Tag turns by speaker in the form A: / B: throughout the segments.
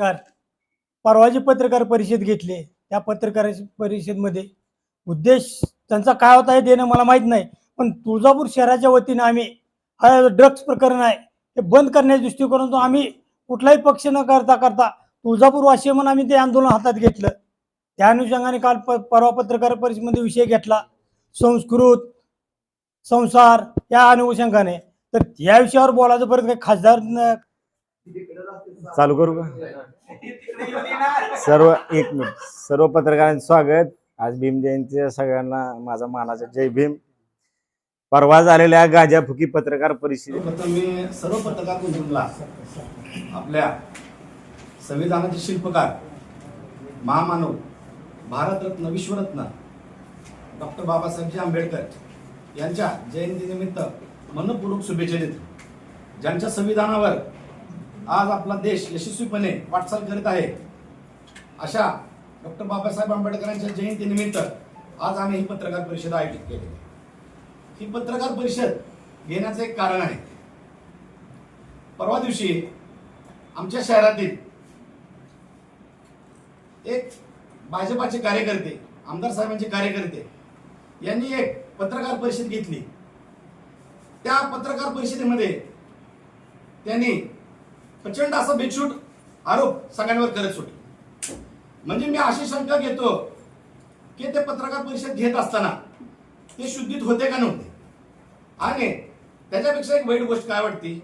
A: Car परवाची पत्रकार परिषद घेतली. त्या पत्रकार परिषदमध्ये उद्देश त्यांचा काय होता हे देणं मला माहीत नाही. पण तुळजापूर शहराच्या वतीनं आम्ही हा ड्रग्ज प्रकरण आहे हे बंद करण्याच्या दृष्टिकोनातून आम्ही कुठलाही पक्ष न करता करता तुळजापूर वाशी म्हणून आम्ही ते आंदोलन हातात घेतलं. त्या अनुषंगाने काल प परवा पत्रकार परिषदेमध्ये विषय घेतला. संस्कृत संसार या अनुषंगाने. तर या विषयावर बोलायचं परत काही खासदार
B: चालू करू का? सर्व एक मिनिट. सर्व पत्रकारांचं स्वागत. आज भीम जयंती सगळ्यांना माझा मानाचा जय भीम. परवा झालेल्या गाजाफुकी पत्रकार परिषदेत
C: मी सर्व पत्रकार कुटुंबला आपल्या संविधानाचे शिल्पकार महामानव भारतरत्न विश्वरत्न डॉक्टर बाबासाहेबजी आंबेडकर यांच्या जयंतीनिमित्त मनपूर्वक शुभेच्छा देतो. ज्यांच्या संविधानावर आज आपला देश यशस्वीपणे वाटचाल करीत आहे. अशा डॉक्टर बाबासाहेब आंबेडकरांच्या जयंतीनिमित्त आज आम्ही ही पत्रकार परिषद आयोजित केली. ही पत्रकार परिषद घेण्याचं एक कारण आहे. परवा दिवशी आमच्या शहरातील एक भाजपाचे कार्यकर्ते आमदार साहेबांचे कार्यकर्ते यांनी एक पत्रकार परिषद घेतली. त्या पत्रकार परिषदेमध्ये त्यांनी प्रचंड असा बेछूट आरोप सगळ्यांवर करत सुटले म्हणजे मी अशी शंका घेतो की ते पत्रकार परिषद घेत असताना ते शुद्धीत होते का नव्हते? आणि त्याच्यापेक्षा एक वाईट गोष्ट काय वाटते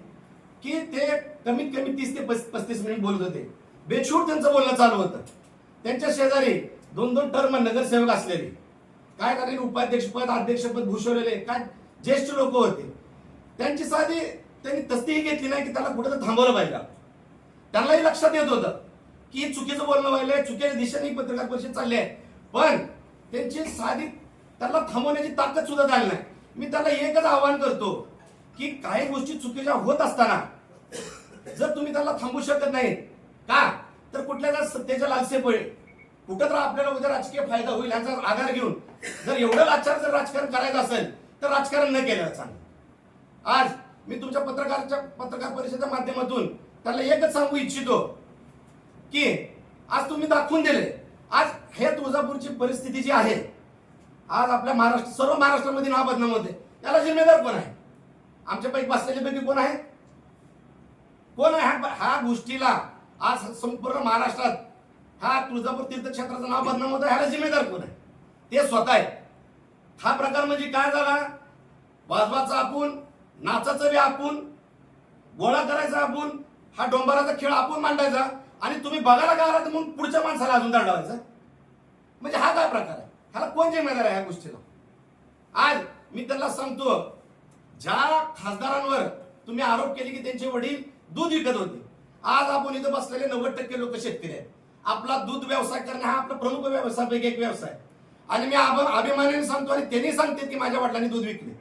C: की ते कमीत कमी तीस ते पस्तीस मिनिट बोलत होते. बेछूट त्यांचं बोलणं चालू होतं. त्यांच्या शेजारी दोन दोन टर्म नगरसेवक असलेले. काय झाले उपाध्यक्षपद अध्यक्षपद भूषवलेले काय ज्येष्ठ लोक होते. त्यांची साधी त्यांनी तस्तीही घेतली नाही की त्याला कुठं थांबवलं पाहिजे. त्यांनाही लक्षात येत होतं की चुकीचं बोलणं व्हायलंय चुकीच्या दिशेने पत्रकार परिषद चालली आहे. पण त्यांची साधी त्याला थांबवण्याची ताकद सुद्धा झाली नाही. मी त्याला एकच आवाहन करतो की काही गोष्टी चुकीच्या होत असताना जर तुम्ही त्याला थांबू शकत नाही का? तर कुठल्या सत्तेच्या लालसे पडेल कुठं तर आपल्याला उद्या राजकीय फायदा होईल याचा आधार घेऊन जर एवढं लाचार जर राजकारण करायचं असेल तर राजकारण न केलं चांगलं आज मी तुमच्या पत्रकारच्या पत्रकार परिषदेच्या माध्यमातून त्याला एकच सांगू इच्छितो की आज तुम्ही दाखवून दिले. आज हे तुळजापूरची परिस्थिती जी आहे आज आपल्या महाराष्ट्र सर्व महाराष्ट्रामध्ये नाव बदनाम होते याला जिम्मेदार कोण आहे? आमच्यापैकी बसलेल्यापैकी कोण आहे? कोण आहे? ह्या- ह्या गोष्टीला आज संपूर्ण महाराष्ट्रात हा तुळजापूर तीर्थक्षेत्राचं नाव बदनाम होतं ह्याला जिम्मेदार कोण आहे? ते स्वतः आहे. हा प्रकार म्हणजे काय झाला? वाजवाचा आपण नाचाचं बी आपण गोळा करायचा आपण हा डोंबराचा खेळ आपण मांडायचा आणि तुम्ही बघायला का आला तर मग पुढच्या माणसाला अजून दंडावायचा म्हणजे हा काय प्रकार आहे? ह्याला कोण जिम्मेदार आहे ह्या गोष्टीला? आज मी त्यांना सांगतो ज्या खासदारांवर तुम्ही आरोप केले की त्यांचे वडील दूध विकत होते आज आपण इथं बसलेले नव्वद टक्के लोक शेतकरी आहेत. आपला दूध व्यवसाय करणे हा आपला प्रमुख व्यवसायापैकी एक व्यवसाय. आणि मी अभिमानाने सांगतो आणि त्यांनी सांगते की माझ्या वडिलांनी दूध विकले.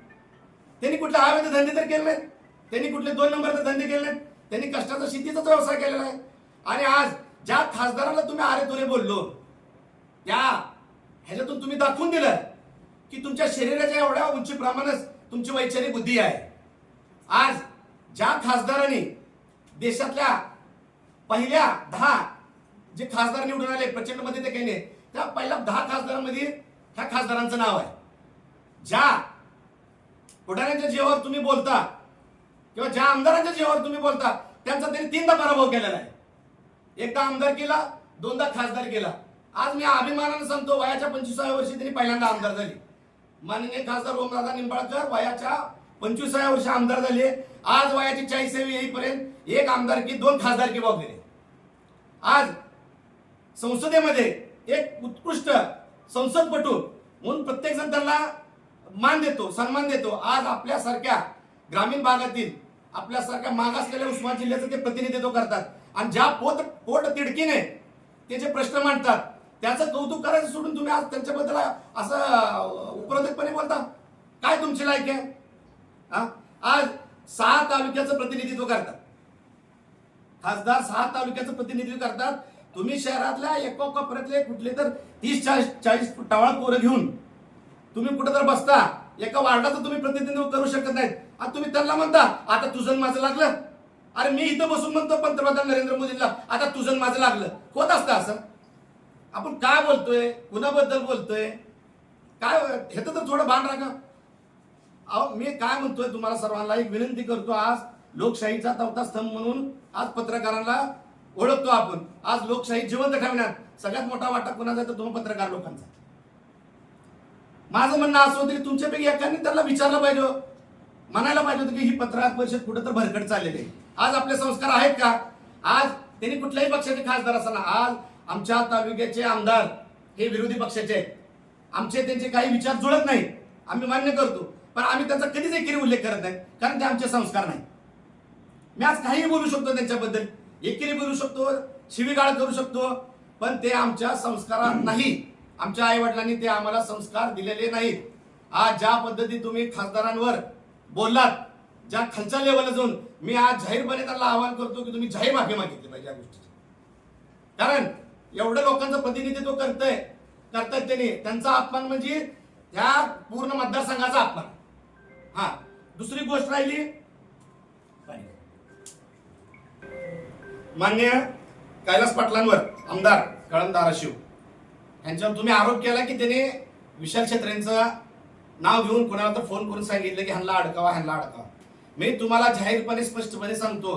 C: त्यांनी कुठले अवैध धंदे तर केले नाहीत. त्यांनी कुठले दोन नंबरचे धंदे केले नाहीत. त्यांनी कष्टाचा शेतीचाच व्यवसाय केलेला आहे. आणि आज ज्या खासदाराला तुम्ही आरे तुरे बोललो त्या ह्याच्यातून तुम्ही दाखवून दिलं की तुमच्या शरीराच्या एवढ्या उंचीप्रमाणेच तुमची वैचारिक बुद्धी आहे. आज ज्या खासदारांनी देशातल्या पहिल्या दहा जे खासदार निवडून आले प्रचंडमध्ये ते काही नाही त्या पहिल्या दहा खासदारांमध्ये ह्या खासदारांचं नाव आहे. ज्या पुढाऱ्यांच्या जीवावर तुम्ही बोलता किंवा ज्या आमदारांच्या जीवावर तुम्ही बोलता त्यांचा त्यांनी तीनदा पराभव केलेला आहे. एकदा आमदार केला दोनदा खासदार केला. आज मी अभिमानानं सांगतो वयाच्या पंचवीसाव्या वर्षी त्यांनी पहिल्यांदा आमदार झाले. माननीय खासदार ओमदादा निंबाळकर वयाच्या पंचवीसाव्या वर्षी आमदार झाले. आज वयाची चाळीसावी येईपर्यंत एक आमदारकी दोन खासदारकी बघले आज संसदेमध्ये एक उत्कृष्ट संसदपटू म्हणून प्रत्येक जण त्यांना मान देतो सन्मान देतो. आज आपल्यासारख्या ग्रामीण भागातील आपल्यासारख्या मागासलेल्या उस्मान जिल्ह्याचं ते प्रतिनिधित्व करतात. आणि ज्या पोट पोट तिडकीने ते जे प्रश्न मांडतात त्याचं कौतुक करायचं सोडून तुम्ही आज त्यांच्याबद्दल असं उपरोधकपणे बोलता? काय तुमची लायक आहे? हा? आज सहा तालुक्याचं प्रतिनिधित्व करतात. खासदार सहा तालुक्याचं प्रतिनिधित्व करतात. तुम्ही शहरातल्या एका कोपऱ्यातले कुठले तर तीस चाळीस चाळीस टवाळ पोरं घेऊन तुम्ही कुठं तर बसता. एका वार्डाचं तुम्ही प्रतिनिधित्व करू शकत नाहीत. आणि तुम्ही त्यांना म्हणता आता तुझं माझं लागलं. अरे मी इथं बसून म्हणतो पंतप्रधान नरेंद्र मोदींना आता तुझं माझं लागलं. होत असतं असं. आपण काय बोलतोय? कुणाबद्दल बोलतोय? काय ह्याचं तर थोडं भान राखा. अहो मी काय म्हणतोय तुम्हाला सर्वांना? एक विनंती करतो आज लोकशाहीचा चौथा स्तंभ म्हणून आज पत्रकारांना ओळखतो आपण. आज लोकशाही जिवंत ठेवण्यात सगळ्यात मोठा वाटा कुणाचा तर दोन पत्रकार लोकांचा. माझं म्हणणं असं होतं की तुमच्यापैकी एकाने त्याला विचारलं पाहिजे हो. म्हणायला पाहिजे होतं की ही पत्रकार परिषद कुठं तर भरकट चाललेली आहे. आज आपले संस्कार आहेत का? आज त्यांनी कुठल्याही पक्षाचे खासदार असताना आज आमच्या तालुक्याचे आमदार हे विरोधी पक्षाचे आहेत. आमचे त्यांचे काही विचार जुळत नाही. आम्ही मान्य करतो. पण आम्ही त्यांचा कधीच एकेरी उल्लेख करत नाही कारण ते आमचे संस्कार नाही. मी आज काहीही बोलू शकतो त्यांच्याबद्दल. एकेरी बोलू शकतो शिवीगाळ करू शकतो पण ते आमच्या संस्कारात नाही. आमच्या आई वडिलांनी ते आम्हाला संस्कार दिलेले नाहीत. आज ज्या पद्धती तुम्ही खासदारांवर बोललात ज्या खालच्या लेवल जाऊन मी आज जाहीरपणे त्यांना आवाहन करतो की तुम्ही जाहीर माफी मागितली पाहिजे या गोष्टीची. कारण एवढं लोकांचं प्रतिनिधित्व करतंय करतायत त्यांनी. त्यांचा अपमान म्हणजे त्या पूर्ण मतदारसंघाचा अपमान. हा दुसरी गोष्ट राहिली. मान्य कैलास पाटलांवर आमदार कळम धाराशिव यांच्यावर तुम्ही आरोप केला की त्याने विशाल छत्रेंचं नाव घेऊन कोणाला तर फोन करून सांगितलं की ह्यांना अडकावा ह्यांना अडकावा. मी तुम्हाला जाहीरपणे स्पष्टपणे सांगतो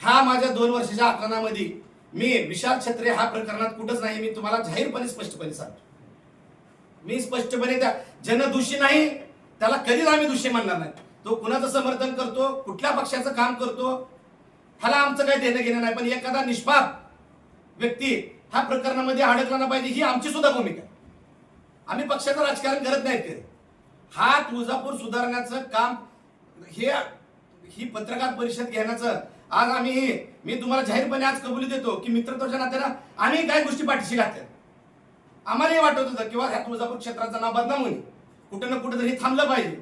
C: ह्या माझ्या दोन वर्षाच्या आकलनामध्ये मी विशाल छत्रे हा प्रकरणात कुठंच नाही मी तुम्हाला जाहीरपणे स्पष्टपणे सांगतो. मी स्पष्टपणे त्या जन दोषी नाही त्याला कधीच आम्ही दोषी म्हणणार नाही. तो कुणाचं समर्थन करतो कुठल्या पक्षाचं काम करतो ह्याला आमचं काही देणं घेणं नाही पण एखादा निष्पाप व्यक्ती ह्या प्रकरणामध्ये अडकला ना पाहिजे ही आमची सुद्धा भूमिका आहे. आम्ही पक्षाचं राजकारण करत नाही ते हा तुळजापूर सुधारण्याचं काम हे ही पत्रकार परिषद घेण्याचं आज आम्ही मी तुम्हाला जाहीरपणे आज कबुली देतो की मित्रत्वाच्या नात्यानं आम्ही काही गोष्टी पाठीशी घातल्या. आम्हालाही वाटत होतं किंवा ह्या तुळजापूर क्षेत्राचं नाव बदनाम होईल. कुठं ना कुठं तरी थांबलं पाहिजे.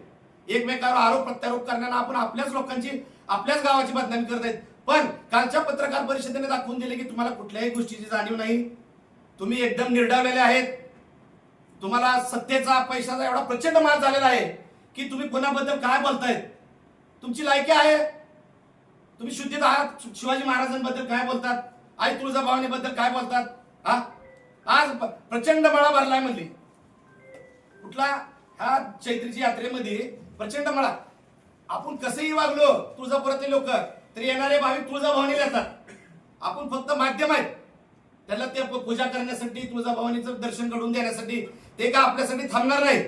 C: एकमेकावर आरोप प्रत्यारोप करण्यानं आपण आपल्याच लोकांची आपल्याच गावाची बदनामी करत आहेत पण कालच्या पत्रकार परिषदेने दाखवून दिले की तुम्हाला कुठल्याही गोष्टीची जाणीव नाही. तुम्ही एकदम निर्डावलेले आहेत. तुम्हाला सत्तेचा पैशाचा एवढा प्रचंड माल झालेला आहे की तुम्ही कोणाबद्दल काय बोलतायत? तुमची लायकी आहे. तुम्ही शुद्धीत आहात. शिवाजी महाराजांबद्दल काय बोलतात? आई तुळजाभवानीबद्दल काय बोलतात? हा? आज प्रचंड मळा भरलाय म्हणली. कुठला? ह्या चैत्रीची यात्रेमध्ये प्रचंड मळा. आपण कसंही वागलो तुळजापुरातले लोक तर येणारे भाविक तुळजाभवानीला येतात. आपण फक्त माध्यम आहेत. त्याला ते प- पूजा करण्यासाठी तुळजाभवानीचं दर्शन घडून देण्यासाठी ते का आपल्यासाठी थांबणार नाही